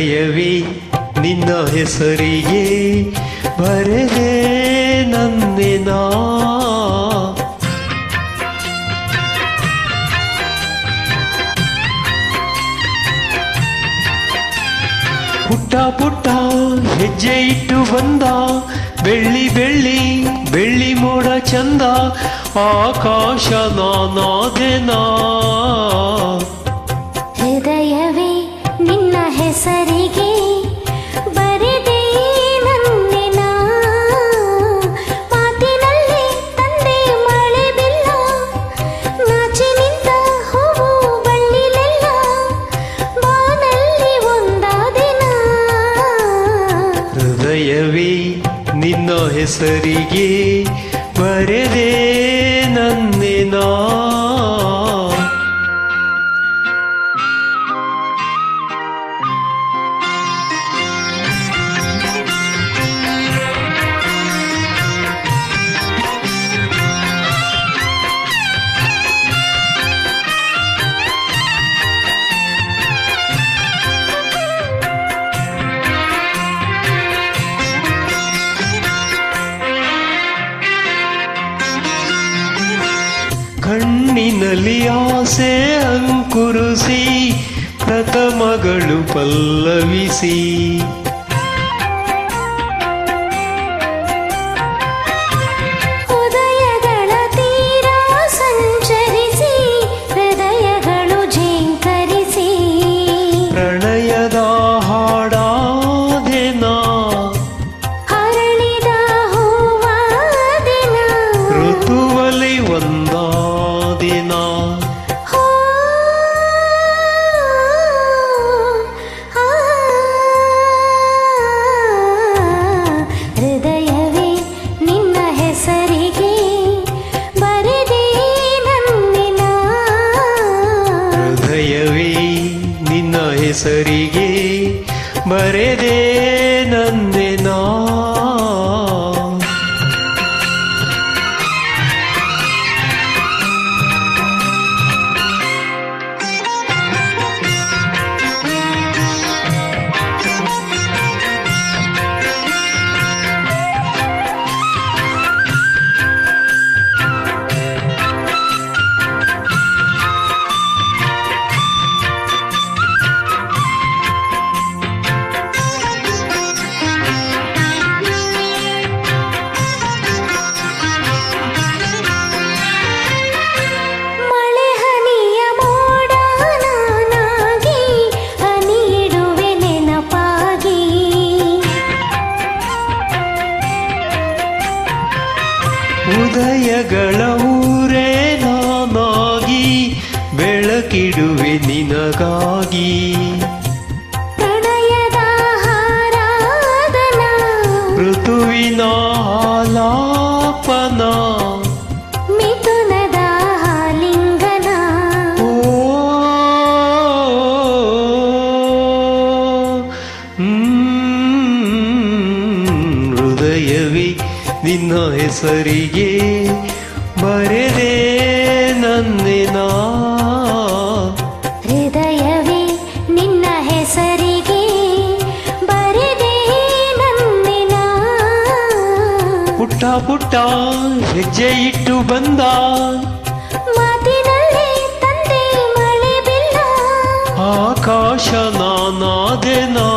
ಹೃದಯವೇ, ನಿನ್ನ ಹೆಸರಿಗೆ ಬರೆದೆ ನಂದಿನ ಪುಟ್ಟ ಪುಟ್ಟ ಹೆಜ್ಜೆ ಇಟ್ಟು ಬಂದ, ಬೆಳ್ಳಿ ಬೆಳ್ಳಿ ಬೆಳ್ಳಿ ಮೋಡ ಚಂದ, ಆಕಾಶ ನಾನಾದೆನಾ ಹೆಸರಿಗೆ ಬರೆದೆ ನನ್ನೆನಾ ಕಣ್ಣಿನಲ್ಲಿ ಆಸೆ ಅಂಕುರುಸಿ ಪ್ರಥಮಗಳು ಪಲ್ಲವಿಸಿ. ಹೆಸರಿಗೆ ಬರೆದೆ. ಉದಯಗಳ ಊರೇ ನಾನಾಗಿ ಬೆಳಕಿಡುವೆ ನಿನಗಾಗಿ ಋತುವಿನ ಆಲಾಪನ ಮಿಥುನದ ಲಿಂಗನ ಓ ಹೃದಯವೇ ನಿನ್ನ ಹೆಸರಿಗೆ ಬರೆದೆ ನನ್ನ ಹೃದಯವೇ ನಿನ್ನ ಹೆಸರಿಗೆ ಬರೆದೆ ನನ್ನಿನ ಪುಟ್ಟ ಪುಟ್ಟ ಹೆಜ್ಜೆ ಇಟ್ಟು ಬಂದ. ಮಾತಿನಲ್ಲಿ ತಂದೆ ಮಳೆ ಬಿಲ್ಲ. ಆಕಾಶ ನಾನಾದೆನಾ